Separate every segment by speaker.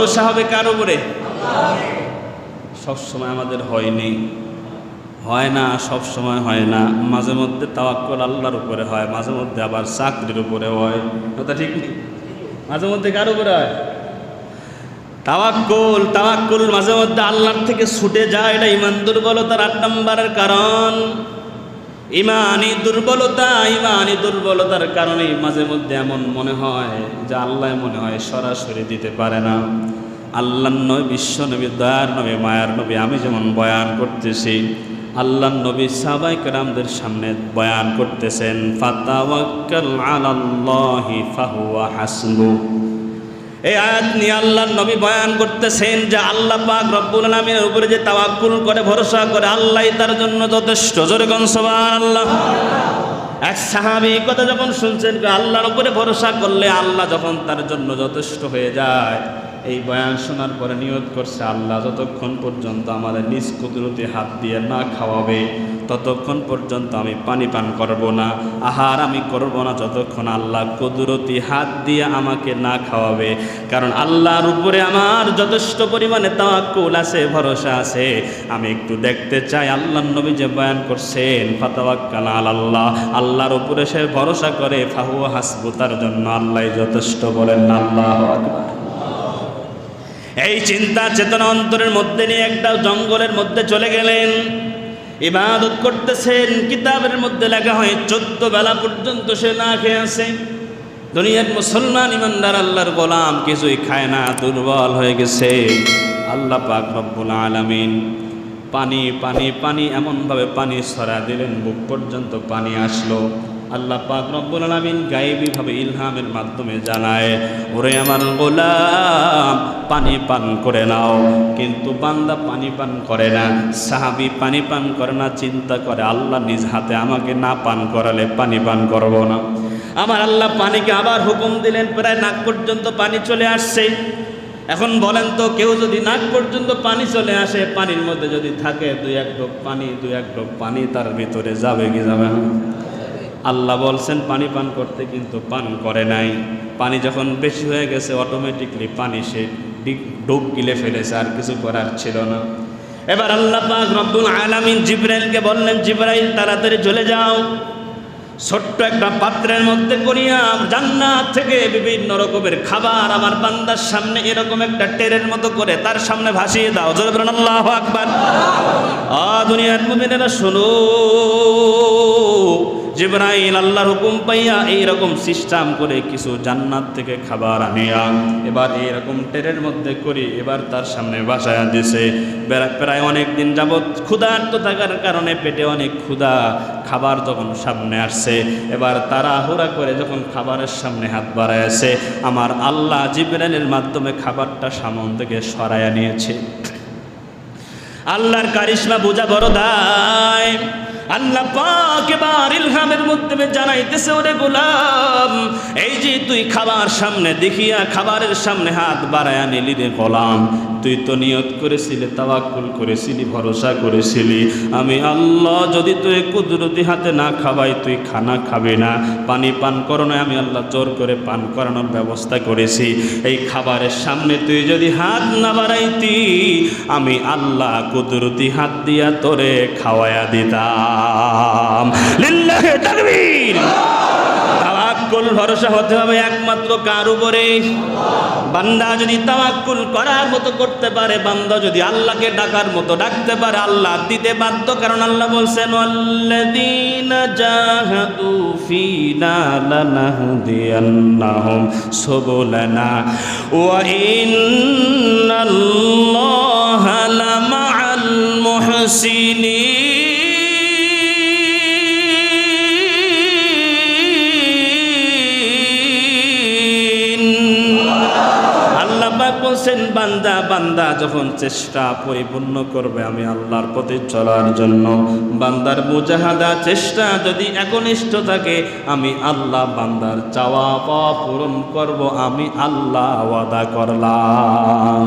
Speaker 1: ভরসা হবে কার উপরে? সবসময় আমাদের হয়নি। হয় না সব সময় হয় না। মাঝে মধ্যে তাওয়াক্কল আল্লাহর উপরে হয়, মাঝে মধ্যে আবার চাকরির উপরে হয়। কথা ঠিক নেই মাঝে মধ্যে কার উপরে হয়? তাওয়াক্কুল তাওয়াক্কুল মাঝে মধ্যে আল্লাহর থেকে ছুটে যায়, এটা ইমান দুর্বলতার আট নম্বরের কারণ। ইমানি দুর্বলতা ইমানি দুর্বলতার কারণে মাঝে মধ্যে এমন মনে হয় যে আল্লাহ মনে হয় সরাসরি দিতে পারে না। আল্লাহ নবী, বিশ্ব নবী, দয়ার নবী, মায়ার নবী, আমি যেমন বয়ান করতেছি আল্লাহ নবী সাবাই কেরামদের সামনে বয়ান করতেছেন, ফাতাওয়াক্কাল আলাল্লাহি ফাহুয়া হাসবু। এই আয়াত নিয়ে আল্লাহ নবী বয়ান করতেছেন যে আল্লাহ পাক রব্বুল আলমীর উপরে যে তাওয়াক্কুল করে, ভরসা করে, আল্লাহ তার জন্য যথেষ্ট। জোরে গন আল্লাহ এক সাহাবি কথা যখন শুনছেন আল্লাহর উপরে ভরসা করলে আল্লাহ যখন তার জন্য যথেষ্ট হয়ে যায়। এই বয়ান শোনার পরে নিয়ত করছে আল্লাহ, যতক্ষণ পর্যন্ত আমাদের নিজ কুদরতি হাত দিয়ে না খাওয়াবে ততক্ষণ পর্যন্ত আমি পানি পান করব না। আহার আমি করব না যতক্ষণ আল্লাহ কুদরতি হাত দিয়ে আমাকে না খাওয়াবে। কারণ আল্লাহর উপরে আমার যথেষ্ট পরিমাণে তাওয়াক্কুল আছে, ভরসা আছে। আমি একটু দেখতে চাই আল্লাহ নবী যে বয়ান করছেন, ফাতাওয়াক্কাল আল্লাহ আল্লাহর উপরে সে ভরসা করে ফাহু হাসবু, তার জন্য আল্লাহ যথেষ্ট বলেন, আল্লাহ এই চিন্তা, চেতনা অন্তরের মধ্যে নিয়ে একটা জঙ্গলের মধ্যে চলে গেলেন। ইবাদত করতেছেন, কিতাবের মধ্যে লেখা হয়, চোদ্দ বেলা পর্যন্ত সে না খেয়ে আছে। দুনিয়ার মুসলমান ইমানদার আল্লাহর গোলাম কিছুই খায় না, দুর্বল হয়ে গেছে। আল্লাহ পাক রব্বুল আলামিন পানি পানি পানি, এমনভাবে পানি ছড়া দিলেন, বুক পর্যন্ত পানি আসলো। আল্লাহ পাক রব্বুল আলামিন গায়েবীভাবে ইলহামের মাধ্যমে জানায়, ওরে আমার গোলাম, পানি পান করে নাও। কিন্তু বান্দা পানি পান করে না, সাহাবি পানি পান করে না, চিন্তা করে, আল্লাহ নিজ হাতে আমাকে না পান করালে পানি পান করব না। আমার আল্লাহ পানিকে আবার হুকুম দিলেন, প্রায় নাক পর্যন্ত পানি চলে আসছে। এখন বলেন তো, কেউ যদি নাক পর্যন্ত পানি চলে আসে, পানির মধ্যে যদি থাকে, দুই এক ঢোক পানি, দুই এক ঢোক পানি, তার ভিতরে যাবে কি যাবে না? আল্লাহ বলছেন, পানি পান করতে কিন্তু পান করে নাই। পানি যখন বেশি হয়ে গেছে অটোমেটিকলি পানি সে ডুব গিলে ফেলেছে, আর কিছু করার ছিল না। এবার আল্লাহ পাক আলামিন জিব্রাইলকে বললেন, জিব্রাইল, তাড়াতাড়ি চলে যাও। ছোট্ট একটা পাত্রের মধ্যে করিয়া জান্নাত থেকে বিভিন্ন রকমের খাবার আমার বান্দার সামনে এরকম একটা টেরের মতো করে তার সামনে ভাসিয়ে দাও। জোরে আল্লাহু আকবার। আ দুনিয়ার মুমিনেরা শোনো জিব্রাইল আল্লাহর হুকুম পাইয়া এইরকম সিস্টেম করে কিছু জান্নাত থেকে খাবার আনিয়া এবার এইরকম টেরের মধ্যে করি এবার তার সামনে বাসায় দিছে। প্রায় অনেক দিন যাবৎ ক্ষুধার্ত থাকার কারণে পেটে অনেক ক্ষুধা খাবার যখন সামনে আসছে। এবার তারা হুরা করে যখন খাবারের সামনে হাত বাড়াইছে, আমার আল্লাহ জিব্রাইলের মাধ্যমে খাবারটা সামন থেকে সরাইয়া নিয়েছে। আল্লাহর কারিশমা বোঝা বড় দায়। আল্লাহ পাক এবার ইলহামের মধ্যে জানাইতেছে, ওরে গোলাম, এই যে তুই খাবার সামনে দেখিয়া খাবারের সামনে হাত বাড়ায়া নিলি রে গোলাম, তুই তো নিয়ত করেছিলি, তাওয়াক্কুল করেছিলি, ভরসা করেছিলি। আমি আল্লাহ, যদি তুই কুদরতি হাতে না খাবাই তুই খানা খাবে না। পানি পান করো না, আমি আল্লাহ জোর করে পান করানোর ব্যবস্থা করেছি। এই খাবারের সামনে তুই যদি হাত না বাড়াইতি, আমি আল্লাহ কুদরতি হাত দিয়া তোরে খাওয়ায়া দিতাম লিল্লাহে তাকবীর। তাওয়াক্কুল ভরসা হতে হবে একমাত্র কার উপরে? বান্দা যদি তাওয়াক্কুল করার মতো করতে পারে, বান্দা যদি আল্লাহকে ডাকার মতো ডাকতে পারে, আল্লাহ দিতে বাধ্য। কারণ আল্লাহ বলছেন আল্লাযীনা জাহাদু ফিনা লানাহদিয়ান্নাহুম সুবুলানা ওয়া ইন্নাল্লাহা লামাআল মুহসিনিন। আল্লাহ বান্দা বান্দা, যখন চেষ্টা পরিপূর্ণ করবে আমি আল্লাহর প্রতি চলার জন্য। বান্দার মুজাহাদা চেষ্টা যদি একনিষ্ঠ থাকে, আমি আল্লাহ বান্দার চাওয়া পাওয়া পূরণ করব, আমি আল্লাহ ওয়াদা করলাম।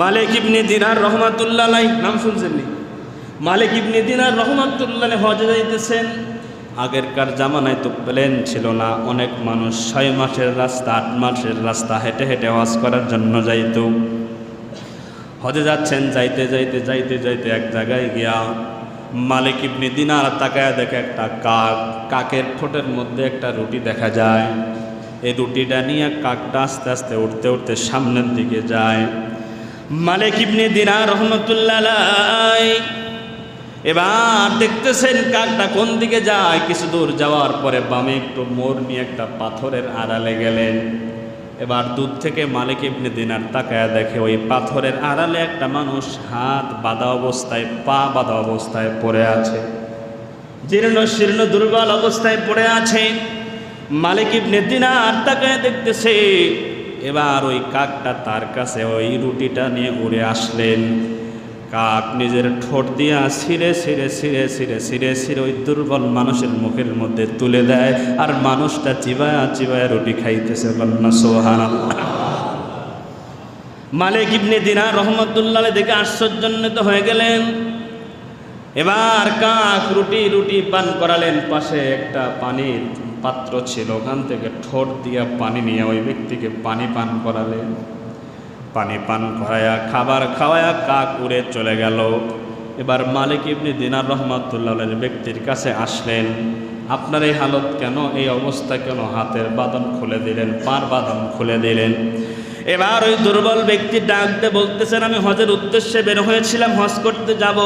Speaker 1: মালিক ইবনে দিনার রহমাতুল্লাহ নাম শুনছেন মালিক ইবনে দিনার রহমাতুল্লাহ হজে যাইতেছেন। আগেরকার জামানায় তো প্লেন ছিল না। অনেক মানুষ ছয় মাসের রাস্তা, আট মাসের রাস্তা হেঁটে হেঁটে হজ করার জন্য যাইত। হজে যাচ্ছেন, যাইতে যাইতে যাইতে যাইতে এক জায়গায় গিয়া মালিক ইবনি দিনার তাকায় দেখে একটা কাক, কাকের ঠোঁটের মধ্যে একটা রুটি দেখা যায়। এই রুটিটা নিয়ে কাকটা আস্তে আস্তে উঠতে উঠতে সামনের দিকে যায়। মালিক ইবনি দিনার রহমতুল্লাহ এবার দেখতেছেন কাকটা কোন দিকে যায়? কিছু দূর যাওয়ার পরে বামে একটু মোর নিয়ে একটা পাথরের আড়ালে গেলেন। এবার দূর থেকে মালিক ইবনে দিনার তাকায় দেখে ওই পাথরের আড়ালে একটা মানুষ হাত বাঁধা অবস্থায়, পা বাঁধা অবস্থায় পড়ে আছে। জীর্ণ শীর্ণ দুর্বল অবস্থায় পড়ে আছে। মালিক ইবনে দিনার তাকায় দেখতেছে। এবার ওই কাকটা তার কাছে ওই রুটিটা নিয়ে উড়ে আসলেন। কাক নিজের ঠোঁট দিয়া ছিঁড়ে ছিঁড়ে ছিঁড়ে ছিঁড়ে ছিঁড়ে ছিঁড়ে ওই দুর্বল মানুষের মুখের মধ্যে তুলে দেয় আর মানুষটা চিবায়া চিবায়া রুটি খাইতেছে বন্যা সোহান মালিক ইবনে দিনার রহমতুল্লাহ দেখে আশ্চর্যান্বিত হয়ে গেলেন। এবার কাক রুটি রুটি পান করালেন, পাশে একটা পানির পাত্র ছিল, ওখান থেকে ঠোঁট দিয়া পানি নিয়ে ওই ব্যক্তিকে পানি পান করালেন। পানি পান করায়া, খাবার খাওয়ায়া কাক উড়ে চলে গেল। এবার মালিক ইবনি দিনার রহমাতুল্লাহ ব্যক্তির কাছে আসলেন, আপনার এই হালত কেন, এই অবস্থা কেন? হাতের বাদন খুলে দিলেন, পার বাদন খুলে দিলেন। এবার ওই দুর্বল ব্যক্তি ডাকতে বলতেছেন, আমি হজের উদ্দেশ্যে বের হয়েছিলাম, হজ করতে যাব।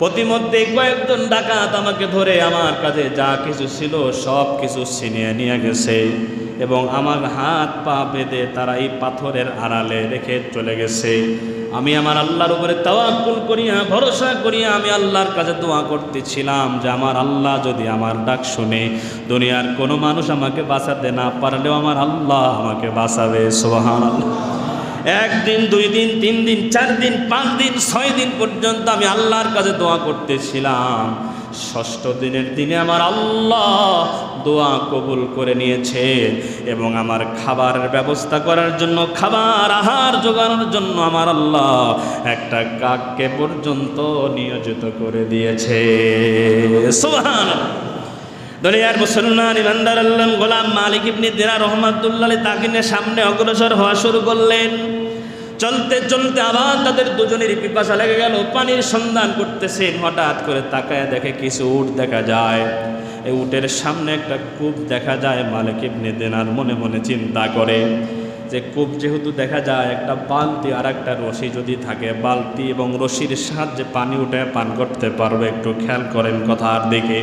Speaker 1: প্রতিমধ্যে কয়েকজন ডাকাত আমাকে ধরে আমার কাছে যা কিছু ছিল সব কিছু ছিনিয়ে নিয়ে গেছে। এবং আমার হাত পা বেঁধে তারা এই পাথরের আড়ালে রেখে চলে গেছে। আমি আমার আল্লাহর উপরে তাওয়াক্কুল করিয়া, ভরসা করিয়া আমি আল্লাহর কাছে দোয়া করতেছিলাম যে আমার আল্লাহ যদি আমার ডাক শুনে, দুনিয়ার কোনো মানুষ আমাকে বাঁচাতে না পারলেও আমার আল্লাহ আমাকে বাঁচাবে। সোহান আল্লাহ একদিন, দুই দিন, তিন দিন, চার দিন, পাঁচ দিন, ছয় দিন পর্যন্ত আমি আল্লাহর কাছে দোয়া করতেছিলাম। ষষ্ঠ দিনের দিনে আমার আল্লাহ দোয়া কবুল করে নিয়েছে এবং আমার খাবারের ব্যবস্থা করার জন্য, খাবার আহার জোগানোর জন্য আমার আল্লাহ একটা কাককে পর্যন্ত নিয়োজিত করে দিয়েছে। সুবহান দুনিয়ার মুসলমান ইমানদার আল্লাহ গোলাম মালিক ইবনি দিনা রহমাতুল্লাহ তাকে নিয়ে সামনে অগ্রসর হওয়া শুরু করলেন। চলতে চলতে আবার তাদের দুজনের পিপাসা লেগে গেল, পানির সন্ধান করতেছেন। হঠাৎ করে তাকায় দেখে কিছু উঠ দেখা যায়। এই উটের সামনে একটা কূপ দেখা যায়, মালিক ইবনি দিনার মনে মনে চিন্তা করে যে কূপ যেহেতু দেখা যায়, একটা বালতি আর একটা রশি যদি থাকে, বালতি এবং রশির সাহায্যে পানি উঠে পান করতে পারবে, একটু খেয়াল করেন কথার দিকে।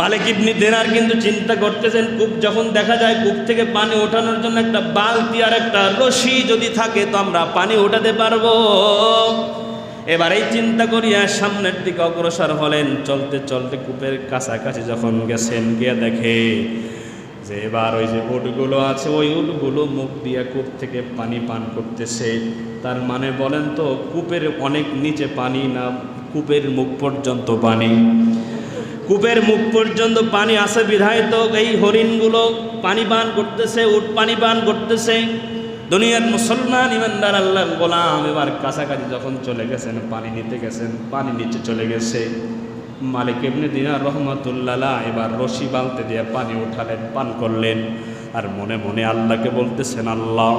Speaker 1: মালিক ইবনি দেনার কিন্তু চিন্তা করতেছেন, কূপ যখন দেখা যায়, কূপ থেকে পানি ওঠানোর জন্য একটা বালতি আর একটা রশি যদি থাকে, তো আমরা পানি ওঠাতে পারব। এবার এই চিন্তা করিয়া সামনের দিকে অগ্রসর হলেন। চলতে চলতে কূপের কাছাকাছি যখন গেছেন, গিয়ে দেখে যে এবার ওই যে উটগুলো আছে, ওই উটগুলো মুখ দিয়া কূপ থেকে পানি পান করতেছে। তার মানে বলেন তো, কূপের অনেক নিচে পানি না কূপের মুখ পর্যন্ত পানি? কূপের মুখ পর্যন্ত পানি বিধায় তো এই হরিণগুলো পানি পান করতেছে, উট পানি পান করতেছে। দুনিয়ার মুসলমান ইমানদার আল্লাহ গোলাম এবার কাছাকাছি যখন চলে গেছেন, পানি নিতে গেছেন, পানি নিচে চলে গেছে। মালিক এমনি দিনা রহমতুল্লাহ এবার রশি বালতে দিয়ে পানি উঠালেন, পান করলেন। আর মনে মনে আল্লাহকে বলতেছেন, আল্লাহ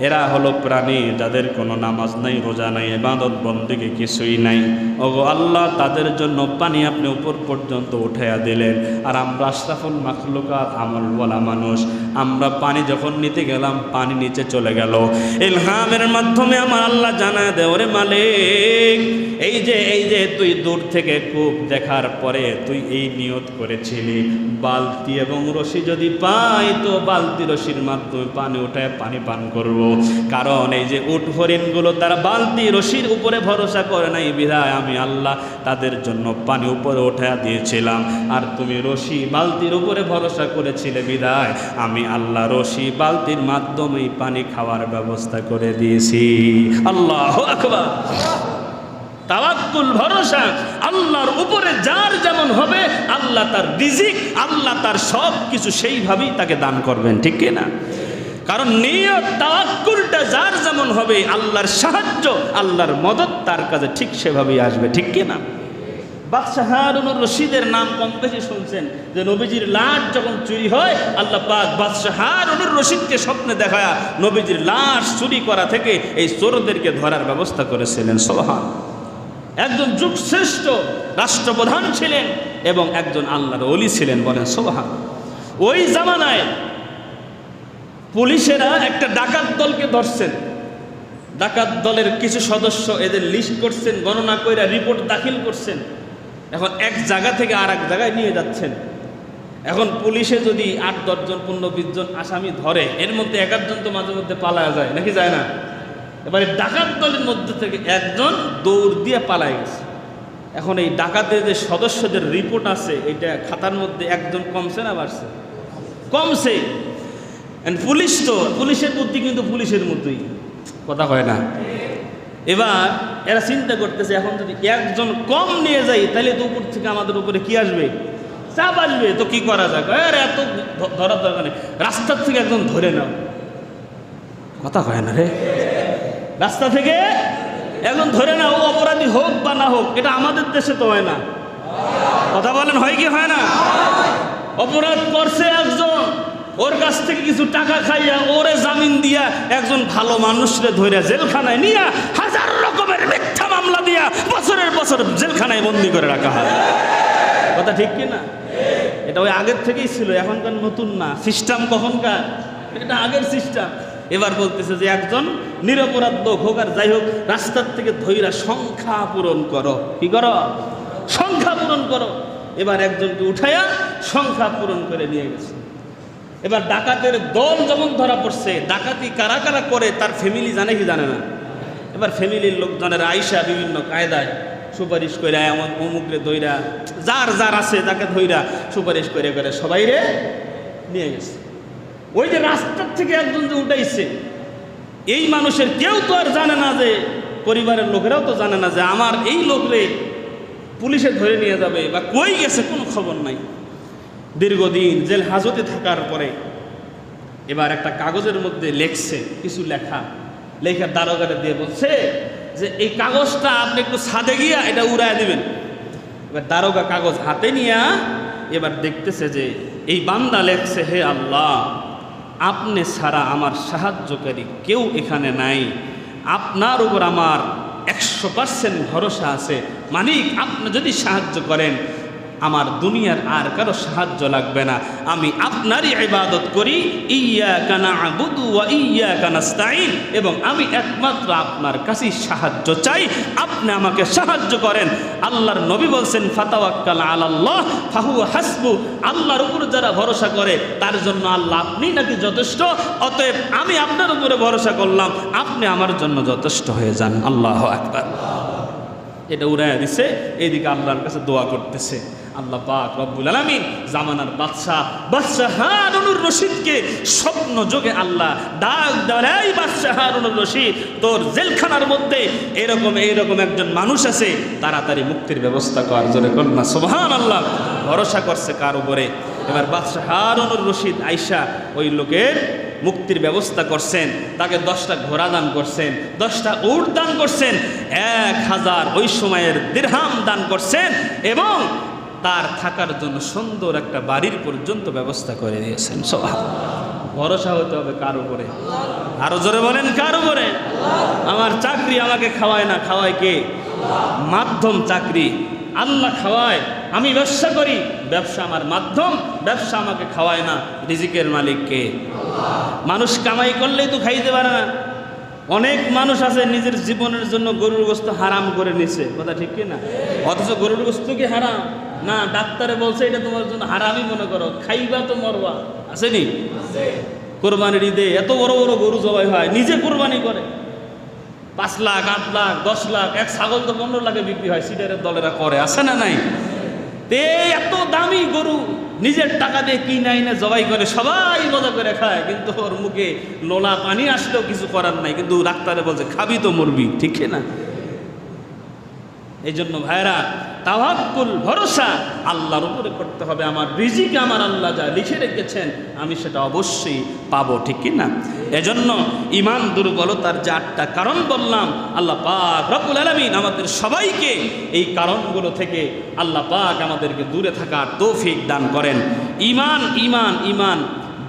Speaker 1: এরা হলো প্রাণী যাদের কোনো নামাজ নাই, রোজা নাই এবাদত বন্দিকে কিছুই নাই। ওগো আল্লাহ তাদের জন্য পানি আপনি উপর পর্যন্ত উঠাইয়া দিলেন। আর আমরা আশরাফুল মাখলুকাত আমল বলা মানুষ। আমরা পানি যখন নিতে গেলাম, পানি নিচে চলে গেল। ইলহামের মাধ্যমে আমার আল্লাহ জানায় দে ওরে মালিক যে এই যে তুই দূর থেকে কূপ দেখার পরে তুই এই নিয়ত করেছিলি, বালতি এবং রশি যদি পাই তো বালতি রশির মাধ্যমে পানি উঠায় পানি পান করব। কারণ এই যে উট হরিণগুলো তারা বালতি রশির উপরে ভরসা করে নাই, বিধায় আমি আল্লাহ তাদের জন্য পানি উপরে উঠা দিয়েছিলাম। আর তুমি রশি বালতির উপরে ভরসা করেছিলে, বিধায় আমি আল্লাহ রশি বালতির মাধ্যমেই পানি খাওয়ার ব্যবস্থা করে দিয়েছি। আল্লাহ আকবার। তাওয়াক্কুল, ভরসা। আল্লাহর উপরে যার যেমন হবে, আল্লাহ তার রিজিক, আল্লাহ তার সব কিছু সেইভাবেই তাকে দান করবেন, ঠিক না? কারণ নিয়ত, তাওয়াক্কুলটা যার যেমন হবে, আল্লাহর সাহায্য, আল্লাহর মদত তার কাছে ঠিক সেভাবেই আসবে, ঠিক কি না? বাদশাহ হারুনুর রশিদের নাম কম বেশি শুনছেন, যে নবীজির লাশ যখন চুরি হয়, আল্লাহ পাক রশিদকে স্বপ্নে দেখায় নবীজির লাশ চুরি করা থেকে এই চোরদেরকে ধরার ব্যবস্থা করেছিলেন সোহান একজন যুগশ্রেষ্ঠ রাষ্ট্রপ্রধান ছিলেন এবং একজন আল্লাহর অলি ছিলেন বলেন সোহান ওই জামানায় পুলিশেরা একটা ডাকাত দলকে ধরছেন। ডাকাত দলের কিছু সদস্য এদের লিস্ট করছেন, গণনা করে রিপোর্ট দাখিল করছেন। এখন এক জায়গা থেকে আর এক জায়গায় নিয়ে যাচ্ছেন। এখন পুলিশে যদি আট দশজন পনেরো, বিশ জন আসামি ধরে, এর মধ্যে এক তো মাঝে মধ্যে পালায় যায়, নাকি যায় না? এবারে ডাকাত দলের মধ্যে থেকে একজন দৌড় দিয়ে পালায় গেছে। এখন এই ডাকাতের যে সদস্যদের রিপোর্ট আছে এটা খাতার মধ্যে একজন কমছে না, বাড়ছে। কমছে। পুলিশ তো, পুলিশের বুদ্ধি কিন্তু পুলিশের মতোই। কথা হয় না। এবার এরা চিন্তা করতেছে, এখন যদি একজন কম নিয়ে যাই তাহলে তো উপর থেকে আমাদের উপরে কি আসবে? চাপ আসবে। তো কি করা যাক? আরে এত ধরার দরকার নেই। রাস্তার থেকে একজন ধরে নাও। কথা হয় না রে। রাস্তা থেকে একজন ধরে নাও, ও অপরাধী হোক বা না হোক, এটা আমাদের দেশে তো হয় না। কথা বলেন, হয় কি হয় না? অপরাধ করছে একজন, ওর কাছ থেকে কিছু টাকা খাইয়া ওরে জামিন দিয়া একজন ভালো মানুষরে ধরে জেলখানায় নিয়া হাজার রকমের মিথ্যা মামলা দিয়া বছরের বছর জেলখানায় বন্দি করে রাখা হয়। কথা ঠিক কি না? এটা ওই আগের থেকেই ছিল, এখনকার নতুন না। সিস্টেম কখনকার? এটা আগের সিস্টেম। এবার বলতেছে যে একজন নিরপরাধ লোক হোক আর যাই হোক, রাস্তার থেকে ধৈরা সংখ্যা পূরণ করো। কি করো? সংখ্যা পূরণ করো। এবার একজনকে উঠাইয়া সংখ্যা পূরণ করে নিয়ে গেছে। এবার ডাকাতের দল যখন ধরা পড়ছে, ডাকাতি কারা কারা করে তার ফ্যামিলি জানে কি জানে না। এবার ফ্যামিলির লোকজনের আইসা বিভিন্ন কায়দায় সুপারিশ করে এমন অমুকরে দইরা যার যার আছে তাকে ধইরা সুপারিশ করে করে সবাই রে নিয়ে গেছে। ওই যে রাস্তার থেকে একজন যে উঠাইছে, এই মানুষের কেউ তো আর জানে না যে পরিবারের লোকেরাও তো জানে না যে আমার এই লোকরে পুলিশে ধরে নিয়ে যাবে বা কই গেছে কোনো খবর নাই। দীর্ঘদিন জেল হাজতে থাকার পরে এবার একটা কাগজের মধ্যে লেখছে, কিছু লেখা। লেখা দারোগারে দিয়ে বলছে যে এই কাগজটা আপনি একটু ছাদে গিয়া এটা উড়ায় দিবেন। এবার দারোগা কাগজ হাতে নিয়া এবার দেখতেছে যে এই বান্দা লেখছে, হে আল্লাহ আপনি ছাড়া আমার সাহায্যকারী কেউ এখানে নাই। আপনার উপর আমার একশো পার্সেন্ট ভরসা আছে। মানিক আপনি যদি সাহায্য করেন আমার দুনিয়ার আর কারও সাহায্য লাগবে না। আমি আপনারই ইবাদত করি ইয়া কানা আবুদু ইয়া কানাস্তাইন এবং আমি একমাত্র আপনার কাছেই সাহায্য চাই। আপনি আমাকে সাহায্য করেন। আল্লাহর নবী বলছেন, ফাতাওয়াক্কাল আলাল্লাহ ফাহু হাসবু আল্লাহর উপর যারা ভরসা করে, তার জন্য আল্লাহ আপনি নাকি যথেষ্ট। অতএব আমি আপনার উপরে ভরসা করলাম, আপনি আমার জন্য যথেষ্ট হয়ে যান। আল্লাহ আকবার। এটা উড়াইয়া দিছে এইদিকে আল্লাহর কাছে দোয়া করতেছে। আল্লাহ পাক রব্বুল আলামিন জামানার বাদশাহ বাদশাহ হারুনুর রশিদকে স্বপ্ন যোগে আল্লাহ ডাক দেওয়ার, এই বাদশাহ হারুনুর রশিদ, তোর জেলখানার মধ্যে এরকম এইরকম একজন মানুষ আছে, তাড়াতাড়ি মুক্তির ব্যবস্থা কর। জোরে না সোহান আল্লাহ ভরসা করছে কার উপরে? এবার বাদশাহ হারুনুর রশিদ আইসা ওই লোকের মুক্তির ব্যবস্থা করছেন, তাকে দশটা ঘোড়া দান করছেন, দশটা উট দান করছেন, এক হাজার ওই সময়ের দীর্হাম দান করছেন এবং তার থাকার জন্য সুন্দর একটা বাড়ির পর্যন্ত ব্যবস্থা করে দিয়েছেন সবাই ভরসা হতে হবে কার উপরে? আরও জোরে বলেন, কার উপরে? আমার চাকরি আমাকে খাওয়ায় না, খাওয়ায় কে? মাধ্যম চাকরি। আল্লাহ খাওয়ায়, আমি ব্যবসা করি, ব্যবসা আমার মাধ্যম, ব্যবসা আমাকে খাওয়ায় না, রিজিকের মালিক কে? মানুষ কামাই করলেই তো খাইতে পারে না। অনেক মানুষ আছে, নিজের জীবনের জন্য গরুর গোস্ত হারাম করে নিছে। কথা ঠিক কি না? অথচ গরুর গোস্ত কি হারাম? না ডাক্তারে বলছে এটা তোমার জন্য হারামই মনে করো। খাইবা তো মরবা। আসেনি কোরবানির ঈদে এত বড় বড় গরু জবাই হয় নিজে কোরবানি করে। পাঁচ লাখ আট লাখ দশ লাখ এক ছাগল তো পনেরো লাখে বিক্রি হয় সিটারের দলেরা করে আছে না নাই? তে এত দামি গরু নিজের টাকা দিয়ে কি নাই না জবাই করে সবাই মজা করে খায় কিন্তু ওর মুখে নোলা পানি আসলেও কিছু করার নাই। কিন্তু ডাক্তারে বলছে খাবি তো মরবি ঠিক না? এই জন্য ভাইরা তাওয়াক্কুল, ভরসা। আল্লাহর উপরে করতে হবে। আমার রিজিক আমার আল্লাহ যা লিখে রেখেছেন, আমি সেটা অবশ্যই পাবো, ঠিক কি না? এজন্য ইমান দুর্বলতার যে আটটা কারণ বললাম, আল্লাহ পাক রব্বুল আলমিন আমাদের সবাইকে এই কারণগুলো থেকে আল্লাহ পাক আমাদেরকে দূরে থাকার তৌফিক দান করেন। ইমান ইমান ইমান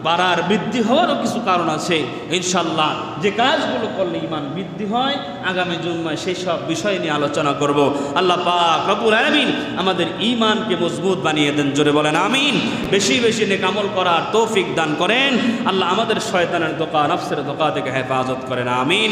Speaker 1: বাড়ার বৃদ্ধি হওয়ারও কিছু কারণ আছে ইনশাল্লাহ যে কাজগুলো করলে ইমান বৃদ্ধি হয়, আগামী জুম্মায় সেই সব বিষয় নিয়ে আলোচনা করব। আল্লাহ পাক রবুল আমিন আমাদের ইমানকে মজবুত বানিয়ে দেন, জোরে বলেন, আমিন। বেশি বেশি নেকামল করার তৌফিক দান করেন। আল্লাহ আমাদের শয়তানের দোকান আফসের দোকা থেকে হেফাজত করেন, আমিন।